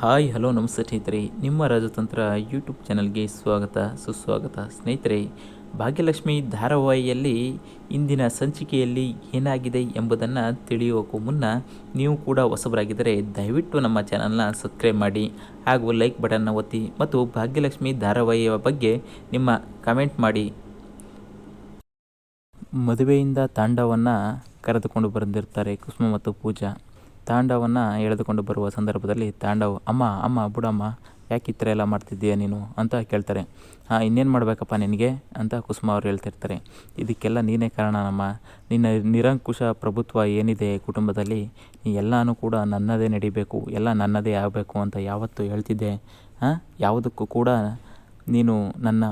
Hi, hello, ನಮಸ್ತೆ ಸ್ನೇಹಿತರೆ. ನಿಮ್ಮ ರಾಜತಂತ್ರ ಯೂಟ್ಯೂಬ್ ಚಾನಲ್ಗೆ ಸ್ವಾಗತ, ಸುಸ್ವಾಗತ ಸ್ನೇಹಿತರೆ. ಭಾಗ್ಯಲಕ್ಷ್ಮಿ ಧಾರಾವಾಹಿಯಲ್ಲಿ ಇಂದಿನ ಸಂಚಿಕೆಯಲ್ಲಿ ಏನಾಗಿದೆ ಎಂಬುದನ್ನು ತಿಳಿಯೋಕ್ಕೂ ಮುನ್ನ ನೀವು ಕೂಡ ಹೊಸಬರಾಗಿದ್ದರೆ ದಯವಿಟ್ಟು ನಮ್ಮ ಚಾನಲ್ನ ಸಬ್ಸ್ಕ್ರೈಬ್ ಮಾಡಿ ಹಾಗೂ ಲೈಕ್ ಬಟನ್ನ ಒತ್ತಿ ಮತ್ತು ಭಾಗ್ಯಲಕ್ಷ್ಮಿ ಧಾರಾವಾಹಿಯ ಬಗ್ಗೆ ನಿಮ್ಮ ಕಮೆಂಟ್ ಮಾಡಿ. ಮದುವೆಯಿಂದ ತಾಂಡವನ್ನು ಕರೆದುಕೊಂಡು ಬಂದಿರ್ತಾರೆ ಕುಸುಮ ಮತ್ತು ಪೂಜಾ. ತಾಂಡವನ್ನು ಎಳೆದುಕೊಂಡು ಬರುವ ಸಂದರ್ಭದಲ್ಲಿ ತಾಂಡವ, ಅಮ್ಮ ಅಮ್ಮ, ಬುಡಮ್ಮ, ಯಾಕೆ ಈ ಥರ ಎಲ್ಲ ಮಾಡ್ತಿದ್ದೀಯ ನೀನು? ಅಂತ ಕೇಳ್ತಾರೆ. ಹಾಂ ಇನ್ನೇನು ಮಾಡಬೇಕಪ್ಪ ನಿನಗೆ? ಅಂತ ಕುಸುಮ ಅವ್ರು ಹೇಳ್ತಿರ್ತಾರೆ. ಇದಕ್ಕೆಲ್ಲ ನೀನೇ ಕಾರಣನಮ್ಮ ನಿನ್ನ ನಿರಂಕುಶ ಪ್ರಭುತ್ವ ಏನಿದೆ ಕುಟುಂಬದಲ್ಲಿ, ನೀ ಎಲ್ಲನೂ ಕೂಡ ನನ್ನದೇ ನಡಿಬೇಕು, ಎಲ್ಲ ನನ್ನದೇ ಆಗಬೇಕು ಅಂತ ಯಾವತ್ತೂ ಹೇಳ್ತಿದ್ದೆ. ಹಾಂ ಯಾವುದಕ್ಕೂ ಕೂಡ ನೀನು ನನ್ನ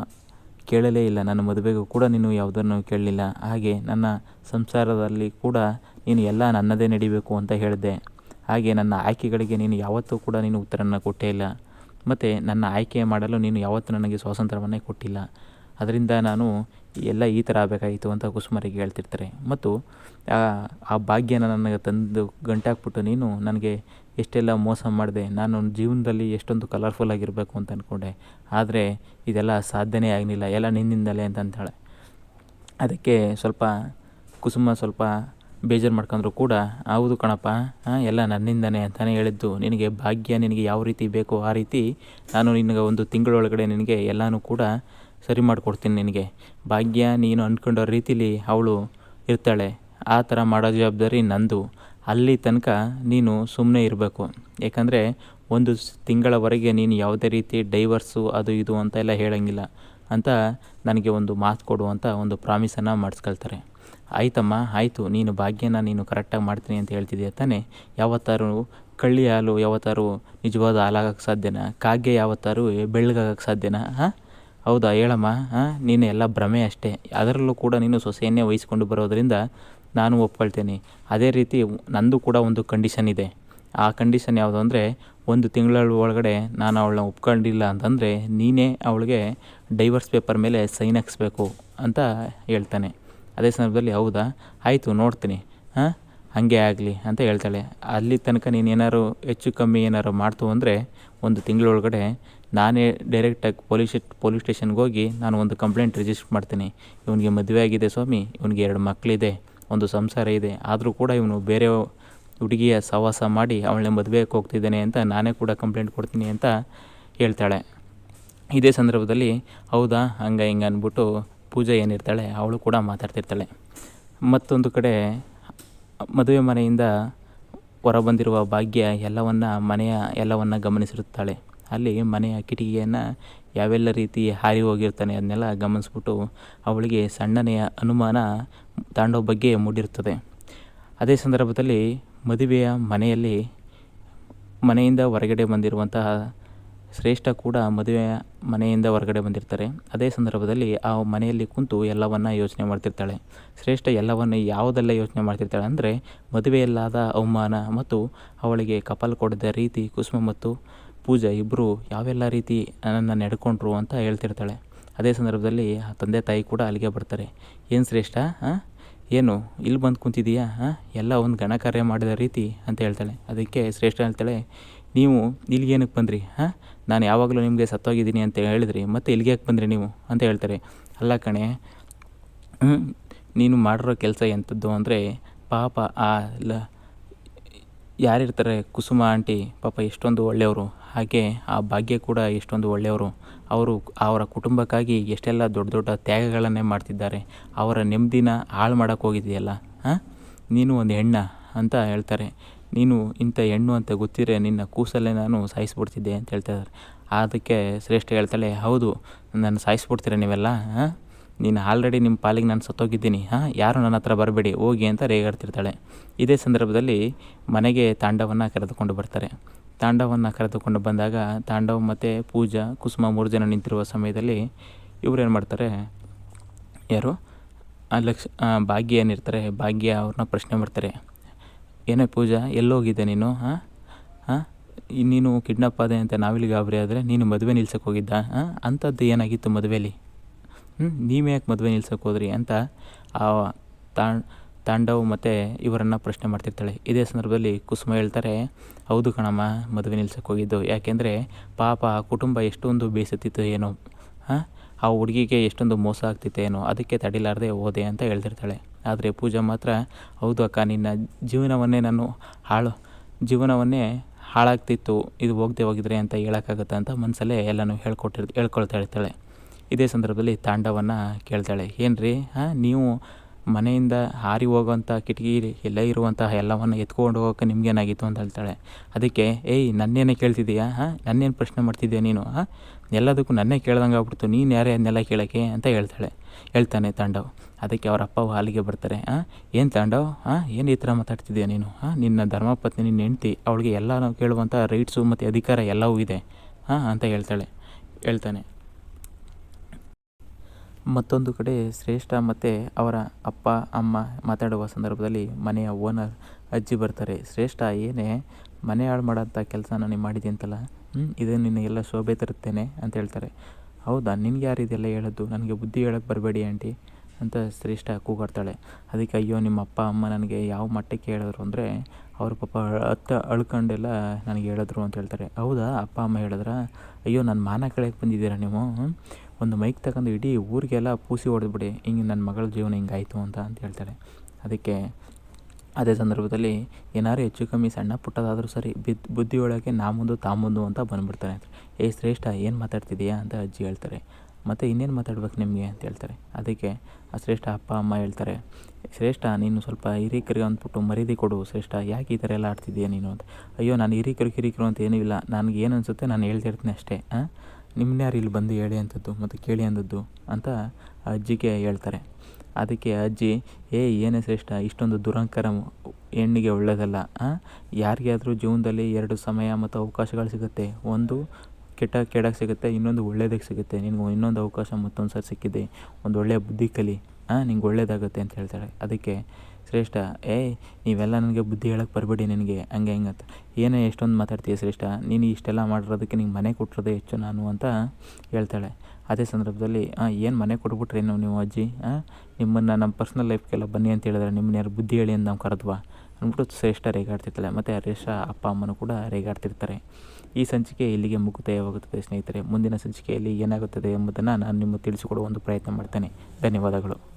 ಕೇಳಲೇ ಇಲ್ಲ, ನನ್ನ ಮದುವೆಗೂ ಕೂಡ ನೀನು ಯಾವುದನ್ನು ಕೇಳಲಿಲ್ಲ. ಹಾಗೆ ನನ್ನ ಸಂಸಾರದಲ್ಲಿ ಕೂಡ ನೀನು ಎಲ್ಲ ನನ್ನದೇ ನಡಿಬೇಕು ಅಂತ ಹೇಳಿದೆ. ಹಾಗೆ ನನ್ನ ಆಯ್ಕೆಗಳಿಗೆ ನೀನು ಯಾವತ್ತೂ ಕೂಡ ನೀನು ಉತ್ತರನ ಕೊಟ್ಟೇ ಇಲ್ಲ. ಮತ್ತು ನನ್ನ ಆಯ್ಕೆ ಮಾಡಲು ನೀನು ಯಾವತ್ತೂ ನನಗೆ ಸ್ವಾತಂತ್ರ್ಯವನ್ನೇ ಕೊಟ್ಟಿಲ್ಲ. ಅದರಿಂದ ನಾನು ಎಲ್ಲ ಈ ಥರ ಆಗಬೇಕಾಗಿತ್ತು ಅಂತ ಕುಸುಮರಿಗೆ ಹೇಳ್ತಿರ್ತಾರೆ. ಮತ್ತು ಆ- ಭಾಗ್ಯನ ನನಗೆ ತಂದು ಗಂಟಾಕ್ಬಿಟ್ಟು ನೀನು ನನಗೆ ಎಷ್ಟೆಲ್ಲ ಮೋಸ ಮಾಡಿದೆ, ನಾನು ಜೀವನದಲ್ಲಿ ಎಷ್ಟೊಂದು ಕಲರ್ಫುಲ್ ಆಗಿರಬೇಕು ಅಂತ ಅಂದ್ಕೊಂಡೆ ಆದರೆ ಇದೆಲ್ಲ ಸಾಧ್ಯನೇ ಆಗಲಿಲ್ಲ, ಎಲ್ಲ ನಿನ್ನಿಂದಲೇ ಅಂತ ಅಂತಾಳೆ ಅದಕ್ಕೆ ಸ್ವಲ್ಪ ಕುಸುಮ ಸ್ವಲ್ಪ ಬೇಜಾರು ಮಾಡ್ಕೊಂಡ್ರು ಕೂಡ, ಹೌದು ಕಣಪ್ಪ ಎಲ್ಲ ನನ್ನಿಂದನೇ ಅಂತಲೇ ಹೇಳಿದ್ದು. ನಿನಗೆ ಭಾಗ್ಯ, ನಿನಗೆ ಯಾವ ರೀತಿ ಬೇಕೋ ಆ ರೀತಿ ನಾನು ನಿನಗೆ ಒಂದು ತಿಂಗಳೊಳಗಡೆ ನಿನಗೆ ಎಲ್ಲನೂ ಕೂಡ ಸರಿ ಮಾಡಿಕೊಡ್ತೀನಿ ನಿನಗೆ. ಭಾಗ್ಯ, ನೀನು ಅಂದ್ಕೊಂಡೋ ರೀತಿಲಿ ಅವಳು ಇರ್ತಾಳೆ. ಆ ಥರ ಮಾಡೋ ಜವಾಬ್ದಾರಿ ನಂದು. ಅಲ್ಲಿ ತನಕ ನೀನು ಸುಮ್ಮನೆ ಇರಬೇಕು. ಯಾಕಂದರೆ ಒಂದು ತಿಂಗಳವರೆಗೆ ನೀನು ಯಾವುದೇ ರೀತಿ ಡೈವರ್ಸು, ಅದು ಇದು ಅಂತ ಎಲ್ಲ ಹೇಳೋಂಗಿಲ್ಲ. ಅಂತ ನನಗೆ ಒಂದು ಮಾತು ಕೊಡು ಅಂತ ಒಂದು ಪ್ರಾಮಿಸನ್ನು ಮಾಡಿಸ್ಕೊಳ್ತಾರೆ. ಆಯ್ತಮ್ಮ, ಆಯಿತು, ನೀನು ಭಾಗ್ಯನ, ನೀನು ಕರೆಕ್ಟಾಗಿ ಮಾಡ್ತೀನಿ ಅಂತ ಹೇಳ್ತಿದ್ದೀಯ ತಾನೇ? ಯಾವತ್ತಾರು ಕಳ್ಳಿ ಹಾಲು ಯಾವತ್ತಾರು ನಿಜವಾದ ಹಾಲಾಗಕ್ಕೆ ಸಾಧ್ಯನಾ? ಕಾಗೆ ಯಾವತ್ತಾರು ಬೆಳ್ಳಗಾಗಕ್ಕೆ ಸಾಧ್ಯನಾ? ಹಾಂ? ಹೌದಾ? ಹೇಳಮ್ಮ, ಹಾಂ? ನೀನು ಎಲ್ಲ ಭ್ರಮೆ ಅಷ್ಟೇ. ಅದರಲ್ಲೂ ಕೂಡ ನೀನು ಸೊಸೆಯನ್ನೇ ವಹಿಸ್ಕೊಂಡು ಬರೋದರಿಂದ ನಾನು ಒಪ್ಕೊಳ್ತೇನೆ. ಅದೇ ರೀತಿ ನಂದು ಕೂಡ ಒಂದು ಕಂಡೀಷನ್ ಇದೆ. ಆ ಕಂಡೀಷನ್ ಯಾವುದು ಅಂದರೆ ಒಂದು ತಿಂಗಳ ಒಳಗಡೆ ನಾನು ಅವಳನ್ನ ಒಪ್ಕೊಂಡಿಲ್ಲ ಅಂತಂದರೆ ನೀನೇ ಅವಳಿಗೆ ಡೈವರ್ಸ್ ಪೇಪರ್ ಮೇಲೆ ಸೈನ್ ಹಾಕ್ಸ್ಬೇಕು ಅಂತ ಹೇಳ್ತಾನೆ. ಅದೇ ಸಂದರ್ಭದಲ್ಲಿ ಹೌದಾ? ಆಯಿತು, ನೋಡ್ತೀನಿ. ಹಾಂ? ಹಾಗೆ ಆಗಲಿ ಅಂತ ಹೇಳ್ತಾಳೆ. ಅಲ್ಲಿ ತನಕ ನೀನು ಏನಾದ್ರು ಹೆಚ್ಚು ಕಮ್ಮಿ ಏನಾದ್ರು ಮಾಡ್ತು ಅಂದರೆ ಒಂದು ತಿಂಗಳೊಳಗಡೆ ನಾನೇ ಡೈರೆಕ್ಟಾಗಿ ಪೊಲೀಸ್ ಪೊಲೀಸ್ ಸ್ಟೇಷನ್ಗೆ ಹೋಗಿ ನಾನು ಒಂದು ಕಂಪ್ಲೇಂಟ್ ರಿಜಿಸ್ಟರ್ ಮಾಡ್ತೀನಿ. ಇವನಿಗೆ ಮದುವೆ ಆಗಿದೆ ಸ್ವಾಮಿ, ಇವನಿಗೆ ಎರಡು ಮಕ್ಕಳಿದೆ ಒಂದು ಸಂಸಾರ ಇದೆ. ಆದರೂ ಕೂಡ ಇವನು ಬೇರೆ ಹುಡುಗಿಯ ಸಹವಾಸ ಮಾಡಿ ಅವಳನ್ನ ಮದುವೆಗೆ ಹೋಗ್ತಿದ್ದಾನೆ ಅಂತ ನಾನೇ ಕೂಡ ಕಂಪ್ಲೇಂಟ್ ಕೊಡ್ತೀನಿ ಅಂತ ಹೇಳ್ತಾಳೆ. ಇದೇ ಸಂದರ್ಭದಲ್ಲಿ ಹೌದಾ? ಹಂಗೆ ಹಿಂಗೆ ಅಂದ್ಬಿಟ್ಟು ಪೂಜೆ ಏನಿರ್ತಾಳೆ, ಅವಳು ಕೂಡ ಮಾತಾಡ್ತಿರ್ತಾಳೆ. ಮತ್ತೊಂದು ಕಡೆ, ಮದುವೆ ಮನೆಯಿಂದ ಹೊರಬಂದಿರುವ ಭಾಗ್ಯ ಎಲ್ಲವನ್ನು, ಮನೆಯ ಎಲ್ಲವನ್ನು ಗಮನಿಸಿರುತ್ತಾಳೆ. ಅಲ್ಲಿ ಮನೆಯ ಕಿಟಕಿಯನ್ನು ಯಾವೆಲ್ಲ ರೀತಿ ಹಾರಿ ಹೋಗಿರ್ತಾನೆ ಅದನ್ನೆಲ್ಲ ಗಮನಿಸ್ಬಿಟ್ಟು ಅವಳಿಗೆ ಸಣ್ಣನೆಯ ಅನುಮಾನ ತಾಂಡವ ಬಗ್ಗೆ ಮೂಡಿರುತ್ತದೆ. ಅದೇ ಸಂದರ್ಭದಲ್ಲಿ ಮದುವೆಯ ಮನೆಯಲ್ಲಿ ಮನೆಯಿಂದ ಹೊರಗಡೆ ಬಂದಿರುವಂತಹ ಶ್ರೇಷ್ಠ ಕೂಡ ಮದುವೆ ಮನೆಯಿಂದ ಹೊರಗಡೆ ಬಂದಿರ್ತಾರೆ. ಅದೇ ಸಂದರ್ಭದಲ್ಲಿ ಆ ಮನೆಯಲ್ಲಿ ಕುಂತು ಎಲ್ಲವನ್ನ ಯೋಚನೆ ಮಾಡ್ತಿರ್ತಾಳೆ. ಶ್ರೇಷ್ಠ ಎಲ್ಲವನ್ನು ಯಾವುದೆಲ್ಲ ಯೋಚನೆ ಮಾಡ್ತಿರ್ತಾಳೆ ಅಂದರೆ ಮದುವೆಯಲ್ಲಾದ ಅವಮಾನ ಮತ್ತು ಅವಳಿಗೆ ಕಪಲ್ ಕೊಡದ ರೀತಿ ಕುಸುಮ ಮತ್ತು ಪೂಜಾ ಇಬ್ಬರು ಯಾವೆಲ್ಲ ರೀತಿ ನನ್ನ ನಡ್ಕೊಂಡ್ರು ಅಂತ ಹೇಳ್ತಿರ್ತಾಳೆ. ಅದೇ ಸಂದರ್ಭದಲ್ಲಿ ಆ ತಂದೆ ತಾಯಿ ಕೂಡ ಅಲ್ಲಿಗೆ ಬರ್ತಾರೆ. ಏನು ಶ್ರೇಷ್ಠ ಏನು, ಇಲ್ಲಿ ಬಂದು ಕುಂತಿದೀಯಾ ಹಾಂ ಎಲ್ಲ ಒಂದು ಗಣಕಾರ್ಯ ಮಾಡಿದ ರೀತಿ ಅಂತ ಹೇಳ್ತಾಳೆ. ಅದಕ್ಕೆ ಶ್ರೇಷ್ಠ ಹೇಳ್ತಾಳೆ, ನೀವು ಇಲ್ಲಿಗೆ ಏನಕ್ಕೆ ಬಂದ್ರಿ ಹಾಂ ನಾನು ಯಾವಾಗಲೂ ನಿಮಗೆ ಸತ್ತೋಗಿದ್ದೀನಿ ಅಂತ ಹೇಳಿದ್ರಿ ಮತ್ತೆ ಇಲ್ಲಿಗೆ ಯಾಕೆ ಬಂದ್ರಿ ನೀವು ಅಂತ ಹೇಳ್ತಾರೆ. ಅಲ್ಲ ಕಣೆ ನೀನು ಮಾಡಿರೋ ಕೆಲಸ ಎಂಥದ್ದು ಅಂದರೆ ಪಾಪ ಆ ಲ, ಯಾರಿರ್ತಾರೆ ಕುಸುಮ ಆಂಟಿ, ಪಾಪ ಎಷ್ಟೊಂದು ಒಳ್ಳೆಯವರು. ಹಾಗೆ ಆ ಭಾಗ್ಯ ಕೂಡ ಎಷ್ಟೊಂದು ಒಳ್ಳೆಯವರು. ಅವರು ಅವರ ಕುಟುಂಬಕ್ಕಾಗಿ ಎಷ್ಟೆಲ್ಲ ದೊಡ್ಡ ದೊಡ್ಡ ತ್ಯಾಗಗಳನ್ನೇ ಮಾಡ್ತಿದ್ದಾರೆ. ಅವರ ನೆಮ್ಮದಿನ ಹಾಳು ಮಾಡೋಕ್ಕೆ ಹೋಗಿದೆಯಲ್ಲ ಹಾಂ? ನೀನು ಒಂದು ಹೆಣ್ಣ ಅಂತ ಹೇಳ್ತಾರೆ. ನೀನು ಇಂಥ ಹೆಣ್ಣು ಅಂತ ಗೊತ್ತಿದ್ರೆ ನಿನ್ನ ಕೂಸಲ್ಲೇ ನಾನು ಸಾಯಿಸ್ಬಿಡ್ತಿದ್ದೆ ಅಂತ ಹೇಳ್ತಾ ಇದ್ದಾರೆ. ಅದಕ್ಕೆ ಶ್ರೇಷ್ಠ ಹೇಳ್ತಾಳೆ, ಹೌದು ನಾನು ಸಾಯಿಸ್ಬಿಡ್ತೀರ ನೀವೆಲ್ಲ? ಹಾಂ? ನೀನು ಆಲ್ರೆಡಿ ನಿಮ್ಮ ಪಾಲಿಗೆ ನಾನು ಸತ್ತೋಗಿದ್ದೀನಿ. ಹಾಂ? ಯಾರು ನನ್ನ ಹತ್ರ ಬರಬೇಡಿ, ಹೋಗಿ ಅಂತ ರೇಗಾಡ್ತಿರ್ತಾಳೆ. ಇದೇ ಸಂದರ್ಭದಲ್ಲಿ ಮನೆಗೆ ತಾಂಡವನ್ನು ಕರೆದುಕೊಂಡು ಬರ್ತಾರೆ. ತಾಂಡವನ್ನು ಕರೆದುಕೊಂಡು ಬಂದಾಗ ತಾಂಡವ ಮತ್ತು ಪೂಜಾ, ಕುಸುಮ ಮೂರು ಜನ ನಿಂತಿರುವ ಸಮಯದಲ್ಲಿ ಇವ್ರು ಏನು ಮಾಡ್ತಾರೆ? ಯಾರು? ಲಕ್ಷ ಭಾಗ್ಯ ಏನಿರ್ತಾರೆ ಭಾಗ್ಯ ಅವ್ರನ್ನ ಪ್ರಶ್ನೆ ಮಾಡ್ತಾರೆ. ಏನೇ ಪೂಜಾ, ಎಲ್ಲೋಗಿದ್ದೆ ನೀನು? ಹಾಂ? ಹಾಂ? ನೀನು ಕಿಡ್ನಾಪ್ ಆದೆ ಅಂತ ನಾವಿಲ್ಲಿ ಗಾಬರಿ ಆದರೆ ನೀನು ಮದುವೆ ನಿಲ್ಸಕ್ಕೆ ಹೋಗಿದ್ದ, ಹಾಂ? ಅಂಥದ್ದು ಏನಾಗಿತ್ತು ಮದುವೆಲಿ? ಹ್ಞೂ ನೀವು ಯಾಕೆ ಮದುವೆ ನಿಲ್ಸಕ್ಕೆ ಹೋದ್ರಿ ಅಂತ ಆ ತಾಂಡವ್ ಮತ್ತು ಇವರನ್ನು ಪ್ರಶ್ನೆ ಮಾಡ್ತಿರ್ತಾಳೆ. ಇದೇ ಸಂದರ್ಭದಲ್ಲಿ ಕುಸುಮ ಹೇಳ್ತಾರೆ, ಹೌದು ಕಣಮ್ಮ, ಮದುವೆ ನಿಲ್ಸಕ್ಕೆ ಹೋಗಿದ್ದು. ಯಾಕೆಂದರೆ ಪಾಪ ಕುಟುಂಬ ಎಷ್ಟೊಂದು ಬೇಸತ್ತಿತ್ತು ಏನೋ, ಹಾಂ? ಆ ಹುಡುಗಿಗೆ ಎಷ್ಟೊಂದು ಮೋಸ ಆಗ್ತಿತ್ತು ಏನೋ, ಅದಕ್ಕೆ ತಡಿಲಾರದೆ ಹೋದೆ ಅಂತ ಹೇಳ್ತಿರ್ತಾಳೆ. ಆದರೆ ಪೂಜಾ ಮಾತ್ರ, ಹೌದು ಅಕ್ಕ, ನಿನ್ನ ಜೀವನವನ್ನೇ ನಾನು ಹಾಳು, ಜೀವನವನ್ನೇ ಹಾಳಾಗ್ತಿತ್ತು, ಇದು ಹೋಗದೆ ಹೋಗಿದ್ರೆ ಅಂತ ಹೇಳೋಕ್ಕಾಗತ್ತೆ ಅಂತ ಮನಸಲ್ಲೇ ಎಲ್ಲನೂ ಹೇಳ್ಕೊಟ್ಟಿರ್, ಹೇಳ್ಕೊಳ್ತಾ ಇರ್ತಾಳೆ. ಇದೇ ಸಂದರ್ಭದಲ್ಲಿ ತಾಂಡವನ್ನು ಕೇಳ್ತಾಳೆ ಏನು ರೀ ಹಾಂ ನೀವು ಮನೆಯಿಂದ ಹಾರಿ ಹೋಗುವಂಥ ಕಿಟಕಿ ಎಲ್ಲ ಇರುವಂತಹ ಎಲ್ಲವನ್ನು ಎತ್ಕೊಂಡು ಹೋಗೋಕೆ ನಿಮ್ಗೇನಾಗಿತ್ತು? ಅಂತ ಹೇಳ್ತಾಳೆ. ಅದಕ್ಕೆ, ಏಯ್, ನನ್ನೇನೇ ಕೇಳ್ತಿದ್ದೀಯಾ? ಹಾಂ ನನ್ನೇನು ಪ್ರಶ್ನೆ ಮಾಡ್ತಿದ್ದೀಯ ನೀನು? ಹಾಂ ಎಲ್ಲದಕ್ಕೂ ನನ್ನೇ ಕೇಳ್ದಂಗೆ ಆಗ್ಬಿಡ್ತು. ನೀನು ಯಾರೇ ಅದನ್ನೆಲ್ಲ ಕೇಳೋಕ್ಕೆ ಅಂತ ಹೇಳ್ತಾಳೆ. ಹೇಳ್ತಾನೆ ತಾಂಡವ್. ಅದಕ್ಕೆ ಅವರ ಅಪ್ಪ ಹಾಲಿಗೆ ಬರ್ತಾರೆ. ಹಾಂ ಏನು ತಾಂಡವ್? ಹಾಂ ಏನು ಈ ಥರ ಮಾತಾಡ್ತಿದ್ದೀಯ ನೀನು? ಹಾಂ ನಿನ್ನ ಧರ್ಮಪತ್ನಿ, ನಿನ್ನ ಹೆಂಡ್ತಿ, ಅವಳಿಗೆ ಎಲ್ಲ ನಾವು ಕೇಳುವಂಥ ರೈಟ್ಸು ಮತ್ತು ಅಧಿಕಾರ ಎಲ್ಲವೂ ಇದೆ. ಹಾಂ ಅಂತ ಹೇಳ್ತಾಳೆ. ಹೇಳ್ತಾನೆ. ಮತ್ತೊಂದು ಕಡೆ ಶ್ರೇಷ್ಠ ಮತ್ತು ಅವರ ಅಪ್ಪ, ಅಮ್ಮ ಮಾತಾಡುವ ಸಂದರ್ಭದಲ್ಲಿ ಮನೆಯ ಓನರ್ ಅಜ್ಜಿ ಬರ್ತಾರೆ. ಶ್ರೇಷ್ಠ, ಏನೇ ಮನೆ ಹಾಳು ಮಾಡೋಂಥ ಕೆಲಸ ನಾನು ಮಾಡಿದೆ ಅಂತಲ್ಲ ಇದು ನಿನಗೆಲ್ಲ ಶೋಭೆ ತರುತ್ತೇನೆ ಅಂತ ಹೇಳ್ತಾರೆ. ಹೌದಾ? ನಿನ್ಗೆ ಯಾರು ಇದೆಲ್ಲ ಹೇಳೋದು? ನನಗೆ ಬುದ್ಧಿ ಹೇಳೋಕ್ಕೆ ಬರಬೇಡಿ ಆಂಟಿ ಅಂತ ಶ್ರೇಷ್ಠ ಕೂಗಾಡ್ತಾಳೆ. ಅದಕ್ಕೆ ಅಯ್ಯೋ, ನಿಮ್ಮ ಅಪ್ಪ, ಅಮ್ಮ ನನಗೆ ಯಾವ ಮಟ್ಟಕ್ಕೆ ಹೇಳಿದ್ರು ಅಂದರೆ ಅವ್ರ ಪಾಪ ಅತ್ತ ಅಳ್ಕೊಂಡೆಲ್ಲ ನನಗೆ ಹೇಳಿದ್ರು ಅಂತ ಹೇಳ್ತಾರೆ. ಹೌದಾ? ಅಪ್ಪ, ಅಮ್ಮ ಹೇಳಿದ್ರ? ಅಯ್ಯೋ, ನನ್ನ ಮಾನ ಕಳೆಯಕ್ಕೆ ಬಂದಿದ್ದೀರಾ ನೀವು? ಒಂದು ಮೈಕ್ ತಗೊಂಡು ಇಡೀ ಊರಿಗೆಲ್ಲ ಪೂಸಿ ಹೊಡೆದ್ಬಿಡಿ. ಹಿಂಗೆ ನನ್ನ ಮಗಳ ಜೀವನ ಹಿಂಗಾಯಿತು ಅಂತ ಅಂತ ಹೇಳ್ತಾಳೆ. ಅದಕ್ಕೆ ಅದೇ ಸಂದರ್ಭದಲ್ಲಿ ಏನಾದ್ರು ಹೆಚ್ಚು ಕಮ್ಮಿ ಸಣ್ಣ ಪುಟ್ಟದಾದರೂ ಸರಿ ಬಿದ್ದು ಬುದ್ಧಿಯೊಳಗೆ ನಾ ಮುಂದು ತಾ ಮುಂದು ಅಂತ ಬಂದ್ಬಿಡ್ತಾರೆ. ಏ ಶ್ರೇಷ್ಠ, ಏನು ಮಾತಾಡ್ತಿದೀಯಾ ಅಂತ ಅಜ್ಜಿ ಹೇಳ್ತಾರೆ. ಮತ್ತು ಇನ್ನೇನು ಮಾತಾಡ್ಬೇಕು ನಿಮಗೆ ಅಂತ ಹೇಳ್ತಾರೆ. ಅದಕ್ಕೆ ಆ ಶ್ರೇಷ್ಠ ಅಪ್ಪ, ಅಮ್ಮ ಹೇಳ್ತಾರೆ ಶ್ರೇಷ್ಠ, ನೀನು ಸ್ವಲ್ಪ ಹಿರೀಕರಿಗೆ ಅಂದ್ಬಿಟ್ಟು ಮರ್ಯಾದೆ ಕೊಡು ಶ್ರೇಷ್ಠ. ಯಾಕೆ ಈ ಥರ ಎಲ್ಲ ಆಡ್ತಿದ್ದೀಯ ನೀನು ಅಂತ? ಅಯ್ಯೋ, ನಾನು ಹಿರೀಕರು ಕಿರಿಕರು ಅಂತ ಏನೂ ಇಲ್ಲ. ನನಗೆ ಏನು ಅನಿಸುತ್ತೆ ನಾನು ಹೇಳ್ತಿರ್ತೀನಿ ಅಷ್ಟೇ. ಹಾಂ ನಿಮ್ಮನ್ನ ಯಾರು ಇಲ್ಲಿ ಬಂದು ಹೇಳಿ ಅಂಥದ್ದು ಮತ್ತು ಕೇಳಿ ಅಂದದ್ದು? ಅಂತ ಅಜ್ಜಿಗೆ ಹೇಳ್ತಾರೆ. ಅದಕ್ಕೆ ಅಜ್ಜಿ, ಏ, ಏನೇ ಶ್ರೇಷ್ಠ, ಇಷ್ಟೊಂದು ದುರಂಕರ ಹೆಣ್ಣಿಗೆ ಒಳ್ಳೆಯದಲ್ಲ ಯಾರಿಗೆ ಆದರೂ ಜೀವನದಲ್ಲಿ ಎರಡು ಸಮಯ ಮತ್ತು ಅವಕಾಶಗಳು ಸಿಗುತ್ತೆ. ಒಂದು ಕೆಟ್ಟ ಕೆಡಕ್ಕೆ ಸಿಗುತ್ತೆ, ಇನ್ನೊಂದು ಒಳ್ಳೇದಕ್ಕೆ ಸಿಗುತ್ತೆ. ನಿನಗೆ ಇನ್ನೊಂದು ಅವಕಾಶ ಮತ್ತೊಂದು ಸರಿ ಸಿಕ್ಕಿದೆ. ಒಂದು ಒಳ್ಳೆಯ ಬುದ್ಧಿ ಕಲಿ ಹಾಂ ನಿಂಗೆ ಒಳ್ಳೇದಾಗುತ್ತೆ ಅಂತ ಹೇಳ್ತಾಳೆ. ಅದಕ್ಕೆ, ಶ್ರೇಷ್ಠ ಏಯ್ ನೀವೆಲ್ಲ ನನಗೆ ಬುದ್ಧಿ ಹೇಳಕ್ಕೆ ಬರಬೇಡಿ ನಿನಗೆ. ಹಂಗೆ, ಹಿಂಗೆ ಅಂತ. ಏನೇ ಎಷ್ಟೊಂದು ಮಾತಾಡ್ತೀಯ ಶ್ರೇಷ್ಠ, ನೀನು ಇಷ್ಟೆಲ್ಲ ಮಾಡಿರೋದಕ್ಕೆ ನಿಂಗೆ ಮನೆ ಕೊಟ್ಟಿರೋದೇ ಹೆಚ್ಚು ನಾನು ಅಂತ ಹೇಳ್ತಾಳೆ. ಅದೇ ಸಂದರ್ಭದಲ್ಲಿ ಏನು ಮನೆ ಕೊಟ್ಬಿಟ್ರೇನು ನೀವು ಅಜ್ಜಿ? ನಿಮ್ಮನ್ನು ನಮ್ಮ ಪರ್ಸ್ನಲ್ ಲೈಫ್ಗೆಲ್ಲ ಬನ್ನಿ ಅಂತ ಹೇಳಿದ್ರೆ ನಿಮ್ಮನ್ನ ಯಾರು ಬುದ್ಧಿ ಹೇಳಿ ಅಂತ ನಾವು ಕರೆದ್ವಾ? ಅಂದ್ಬಿಟ್ಟು ಶ್ರೇಷ್ಠ ರೇಗಾಡ್ತಿರ್ತಾಳೆ. ಮತ್ತು ಹರೀಶ ಅಪ್ಪ ಅಮ್ಮನೂ ಕೂಡ ರೇಗಾಡ್ತಿರ್ತಾರೆ. ಈ ಸಂಚಿಕೆ ಇಲ್ಲಿಗೆ ಮುಕ್ತಾಯವಾಗುತ್ತದೆ ಸ್ನೇಹಿತರೆ. ಮುಂದಿನ ಸಂಚಿಕೆಯಲ್ಲಿ ಏನಾಗುತ್ತದೆ ಎಂಬುದನ್ನು ನಾನು ನಿಮಗೆ ತಿಳಿಸಿಕೊಡುವ ಒಂದು ಪ್ರಯತ್ನ ಮಾಡ್ತೇನೆ. ಧನ್ಯವಾದಗಳು.